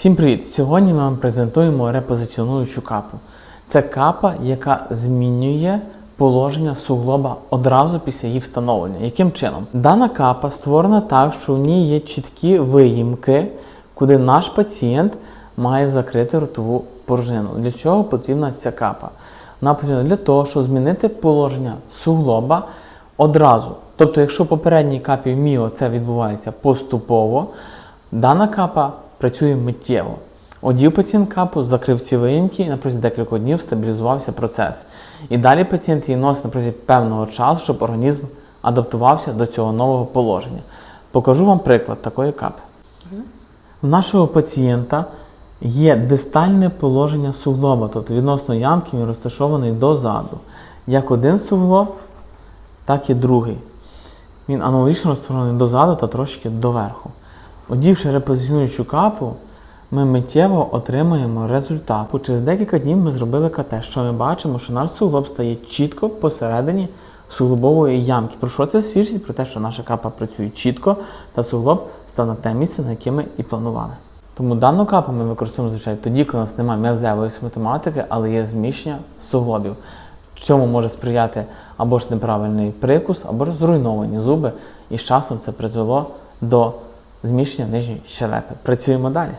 Всім привіт! Сьогодні ми вам презентуємо репозиціонуючу капу. Це капа, яка змінює положення суглоба одразу після її встановлення. Яким чином? Дана капа створена так, що в ній є чіткі виїмки, куди наш пацієнт має закрити ротову порожнину. Для чого потрібна ця капа? Вона потрібна для того, щоб змінити положення суглоба одразу. Тобто, якщо в попередній капі в МІО це відбувається поступово, дана капа працює миттєво. Одів пацієнт капу, закрив ці виїмки і на протязі декількох днів стабілізувався процес. І далі пацієнт її носить на протязі певного часу, щоб організм адаптувався до цього нового положення. Покажу вам приклад такої капи. У нашого пацієнта є дистальне положення суглоба, тобто відносно ямки він розташований дозаду. Як один суглоб, так і другий. Він аналогічно розташований дозаду та трошки доверху. Одівши репозиціонуючу капу, ми миттєво отримаємо результат. Через декілька днів ми зробили КТ, що ми бачимо, що наш суглоб стає чітко посередині суглобової ямки. Про що це свідчить? Про те, що наша капа працює чітко, та суглоб став на те місце, на яке ми і планували. Тому дану капу ми використовуємо звичайно тоді, коли у нас немає м'язевої симптоматики, але є зміщення суглобів. Цьому може сприяти або ж неправильний прикус, або ж зруйновані зуби, і з часом це призвело до зміщення нижньої щелепи. Працюємо далі.